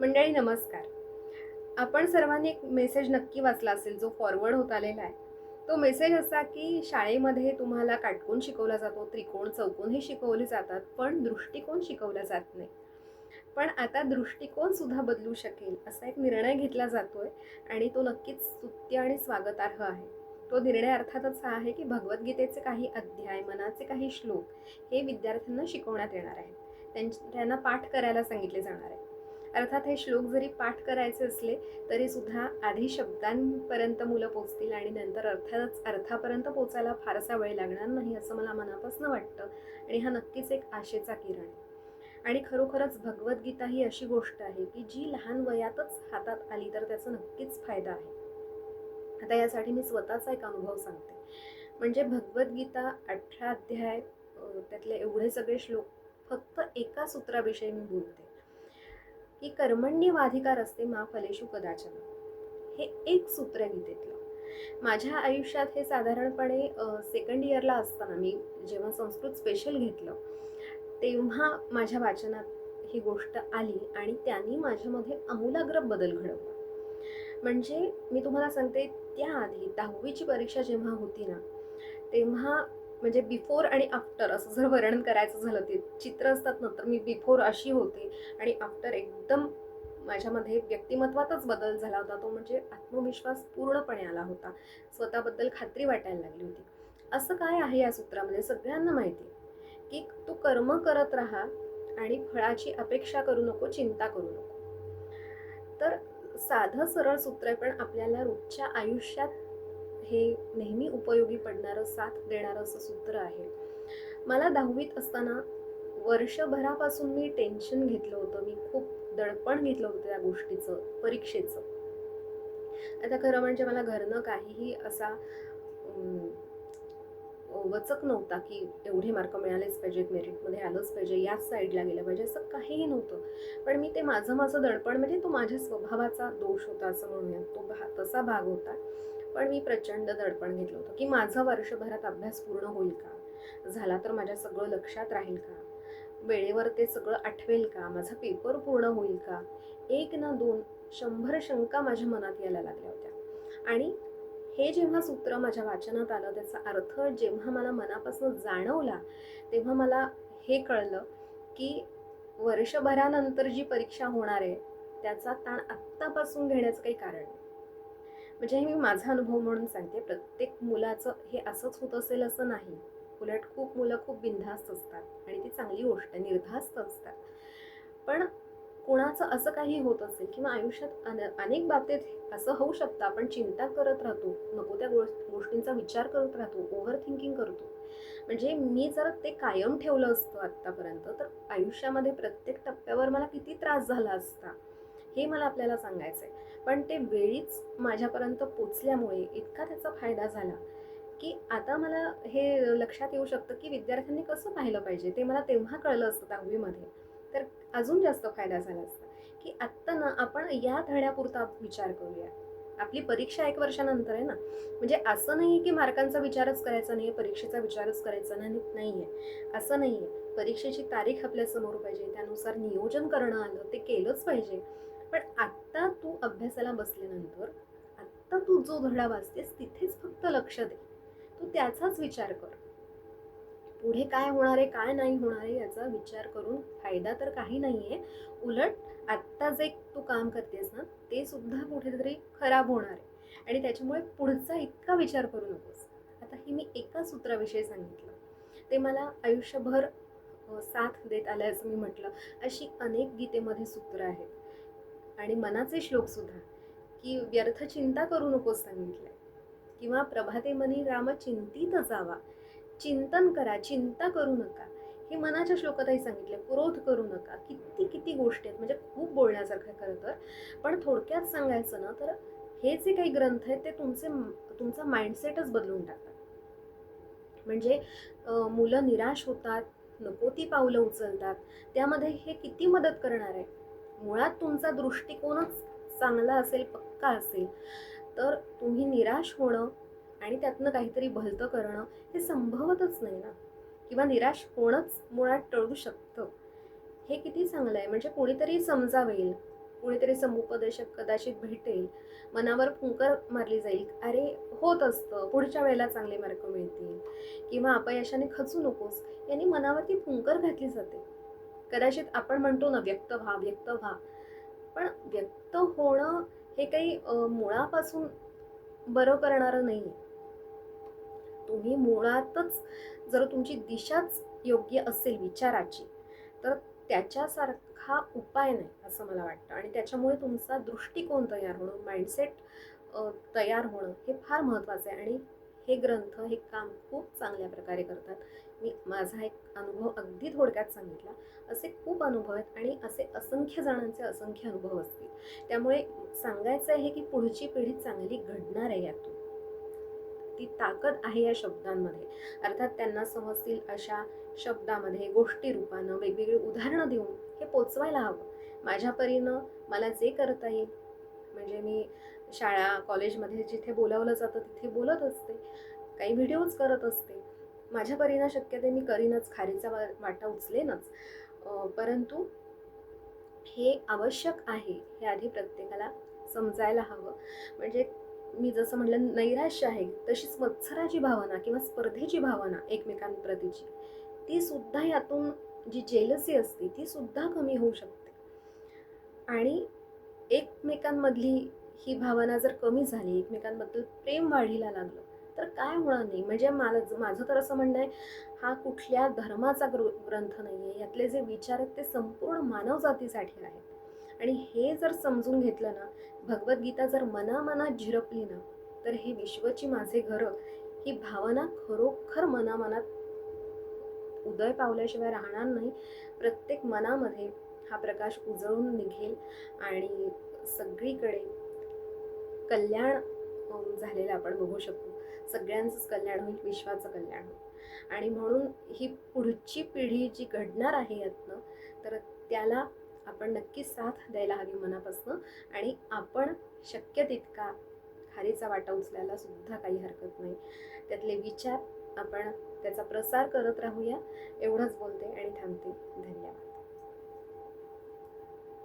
मंडळी नमस्कार. आपण सर्वांनी एक मेसेज नक्की वाचला असेल जो फॉरवर्ड होत आलेला आहे. तो मेसेज असा की शाळेमध्ये तुम्हाला काटकोन शिकवला जातो त्रिकोण चौकोन हे शिकवले जातात पण दृष्टिकोन शिकवला जात नाही. पण आता दृष्टिकोनसुद्धा बदलू शकेल असा एक निर्णय घेतला जातो आहे आणि तो नक्कीच स्तुत्य आणि स्वागतार्ह आहे. तो निर्णय अर्थातच हा आहे की भगवद्गीतेचे काही अध्याय मनाचे काही श्लोक हे विद्यार्थ्यांना शिकवण्यात येणार आहेत. त्यांच त्यांना पाठ करायला सांगितले जाणार आहे अर्थात हे श्लोक जरी पाठ करायचे असले तरी सुद्धा आधी शब्दांपर्यंत मुलं पोचतील आणि नंतर अर्थातच अर्थापर्यंत पोचायला फारसा वेळ लागणार नाही असं मला मनापासून वाटतं. आणि हा नक्कीच एक आशेचा किरण आहे. आणि खरोखरच भगवद्गीता ही अशी गोष्ट आहे की जी लहान वयातच हातात आली तर त्याचा नक्कीच फायदा आहे. आता यासाठी मी स्वतःचा एक अनुभव सांगते. म्हणजे भगवद्गीता अठरा अध्याय त्यातले एवढे सगळे श्लोक फक्त एका सूत्राविषयी मी बोलते. की कर्मण्यवाधिकार असते मा फलेशु कदाचन. हे एक सूत्र आहे गीतेतलं. माझ्या आयुष्यात हे साधारणपणे सेकंड इयरला असताना मी जेव्हा संस्कृत स्पेशल घेतलं तेव्हा माझ्या वाचनात ही गोष्ट आली आणि त्यांनी माझ्यामध्ये आमूलाग्र बदल घडवला. म्हणजे मी तुम्हाला सांगते त्याआधी दहावीची परीक्षा जेव्हा होती ना तेव्हा म्हणजे बिफोर आणि आफ्टर असं जर वर्णन करायचं झालं ते चित्र असतात ना तर मी बिफोर अशी होते. आणि आफ्टर एकदम माझ्यामध्ये व्यक्तिमत्वातच बदल झाला होता. तो म्हणजे आत्मविश्वास पूर्णपणे आला होता. स्वतःबद्दल खात्री वाटायला लागली होती. असं काय आहे या सूत्रामध्ये? सगळ्यांना माहिती की तू कर्म करत राहा आणि फळाची अपेक्षा करू नको चिंता करू नको. तर साधं सरळ सूत्र आहे पण आपल्याला रोजच्या आयुष्यात हे नेहमी उपयोगी पडणारं साथ देणारं असं सूत्र आहे. मला दहावीत असताना वर्षभरापासून मी टेन्शन घेतलं होतं. मी खूप दडपण घेतलं होतं त्या गोष्टीचं परीक्षेचं. आता खरं म्हणजे मला घरनं काहीही असा वचक नव्हता की एवढे मार्क मिळालेच पाहिजेत मेरिटमध्ये आलंच पाहिजे याच साईडला गेलं पाहिजे असं काहीही नव्हतं. पण मी ते माझं माझं दडपण म्हणजे तो माझ्या स्वभावाचा दोष होता असं म्हणूया. तो भा तसा भाग होता. पण मी प्रचंड दडपण घेतलं होतं की माझा वर्षभरात अभ्यास पूर्ण होईल का? झाला तर माझ्या सगळं लक्षात राहील का? वेळेवर ते सगळं आठवेल का? माझा पेपर पूर्ण होईल का? एक ना दोन शंभर शंका माझ्या मनात यायला लागल्या होत्या. आणि हे जेव्हा सूत्र माझ्या वाचनात आलं त्याचा अर्थ जेव्हा मला मनापासून जाणवला तेव्हा मला हे कळलं की वर्षभरानंतर जी परीक्षा होणार आहे त्याचा ताण आत्तापासून घेण्याचं काही कारण नाही. म्हणजे हे मी माझा अनुभव म्हणून सांगते. प्रत्येक मुलाचं हे असंच होत असेल असं नाही. उलट खूप मुलं खूप बिनधास्त असतात आणि ती चांगली गोष्ट आहे निर्धास्त असतात. पण कोणाचं असं काही होत असेल किंवा आयुष्यात अन अनेक बाबतीत असं होऊ शकतं आपण चिंता करत राहतो नको त्या गोष्ट गोष्टींचा विचार करत राहतो ओव्हर थिंकिंग करतो. म्हणजे मी जर ते कायम ठेवलं असतं आत्तापर्यंत तर आयुष्यामध्ये प्रत्येक टप्प्यावर मला किती त्रास झाला असता हे मला आपल्याला सांगायचं आहे पण ते वेळीच माझ्यापर्यंत पोचल्यामुळे इतका त्याचा फायदा झाला की आता मला हे लक्षात येऊ शकतं की विद्यार्थ्यांनी कसं पाहिलं पाहिजे ते मला तेव्हा कळलं असतं दहावीमध्ये. तर अजून जास्त फायदा झाला असता की आत्ता ना आपण या धड्यापुरता विचार करूया. आपली परीक्षा एक वर्षानंतर आहे ना. म्हणजे असं नाही की मार्कांचा विचारच करायचा नाही आहे परीक्षेचा विचारच करायचा नाही आहे असं नाही आहे परीक्षेची तारीख आपल्यासमोर पाहिजे त्यानुसार नियोजन करणं आलं ते केलंच पाहिजे. पण आत्ता तू अभ्यासाला बसल्यानंतर आत्ता तू जो धडा वाचतेस तिथेच फक्त लक्ष दे. तू त्याचाच विचार कर. पुढे काय होणार आहे काय नाही होणार आहे याचा विचार करून फायदा तर काही नाही आहे उलट आत्ता जे तू काम करतेस ना ते सुद्धा कुठेतरी खराब होणार आहे. आणि त्याच्यामुळे पुढचा इतका विचार करू नकोस. आता हे मी एका सूत्राविषयी सांगितलं. ते मला आयुष्यभर साथ देत आलं असं मी म्हटलं. अशी अनेक गीतेमध्ये सूत्र आहेत. आणि मनाचे श्लोक सुद्धा की व्यर्थ चिंता करू नकोस सांगितलंय किंवा प्रभाते मनी राम चिंतित जावा. चिंतन करा चिंता करू नका. हे मनाच्या श्लोकातही सांगितले क्रोध करू नका. किती किती गोष्टी आहेत म्हणजे खूप बोलण्यासारखं खरं तर. पण थोडक्यात सांगायचं ना तर हे जे काही ग्रंथ आहेत ते तुमचे तुमचा माइंडसेटच बदलून टाकतात. म्हणजे मुलं निराश होतात नको ती पावलं उचलतात. त्यामध्ये हे किती मदत करणार आहे? मुळात तुमचा दृष्टिकोनच चांगला असेल पक्का असेल तर तुम्ही निराश होणं आणि त्यातनं काहीतरी भलतं करणं हे संभवतच नाही ना? किंवा निराश होणंच मुळात टळू शकतं. हे किती चांगलं आहे. म्हणजे कोणीतरी समजावेल कुणीतरी समुपदेशक कदाचित भेटेल मनावर फुंकर मारली जाईल अरे होत असतं पुढच्या वेळेला चांगले मार्क मिळतील. किंवा अपयशाने खचू नकोस. यांनी मनावरती फुंकर घातली जाते. कदाचित आपण म्हणतो ना व्यक्त व्हा व्यक्त व्हा. पण व्यक्त होणं हे काही मुळापासून बरं करणारं नाही. तुम्ही मुळातच जर तुमची दिशाच योग्य असेल विचाराची तर त्याच्यासारखा उपाय नाही असं मला वाटतं. आणि त्याच्यामुळे तुमचा दृष्टिकोन तयार होणं माइंडसेट तयार होणं हे फार महत्त्वाचं आहे. आणि हे ग्रंथ हे काम खूप चांगल्या प्रकारे करतात. मी माझा एक अनुभव अगदी थोडक्यात सांगितला. असे खूप अनुभव आहेत आणि असे असंख्य जणांचे असंख्य अनुभव असतील. त्यामुळे सांगायचं आहे की पुढची पिढी चांगली घडणार आहे यातून. ती ताकद आहे या शब्दांमध्ये. अर्थात त्यांना समजतील अशा शब्दामध्ये गोष्टी रूपानं वेगवेगळी उदाहरणं देऊन हे पोचवायला हवं. माझ्या परीनं मला जे करता येईल म्हणजे मी शाळा कॉलेजमध्ये जिथे बोलावलं जातं तिथे बोलत असते. काही व्हिडिओज करत असते. माझ्या परीनं शक्य ते मी करीनच खारीचा वा- वाटा उचलेनच. परंतु हे आवश्यक आहे हे आधी प्रत्येकाला समजायला हवं. म्हणजे मी जसं म्हटलं नैराश्य आहे तशीच मत्सराची भावना किंवा स्पर्धेची भावना एकमेकांप्रतीची ती सुद्धा यातून जी जेलसी असते तीसुद्धा कमी होऊ शकते. आणि एकमेकांमधली ही भावना जर कमी झाली एकमेकांबद्दल प्रेम वाढीला लागलं तर काय होणार नाही? म्हणजे मला माझं तर असं म्हणणं आहे हा कुठल्या धर्माचा ग्र ग्रंथ नाही आहे यातले जे विचार आहेत ते संपूर्ण मानवजातीसाठी आहेत. आणि हे जर समजून घेतलं ना भगवद्गीता जर मनामनात झिरपली ना तर हे विश्वची माझे घर ही भावना खरोखर मनामनात उदय पावल्याशिवाय राहणार नाही. प्रत्येक मनामध्ये हा प्रकाश उजळून निघेल आणि सगळीकडे कल्याण झालेलं आपण बघू शकू सगळ्यांचंच कल्याण होईल विश्वाचं कल्याण होईल. आणि म्हणून ही पुढची पिढी जी घडणार आहे यातनं तर त्याला आपण नक्की साथ द्यायला हवी मनापासून आणि आपण शक्य तितका खारीचा वाटा उचलायला सुद्धा काही हरकत नाही. त्यातले विचार आपण त्याचा प्रसार करत राहूया. एवढंच बोलते आणि थांबते. धन्यवाद.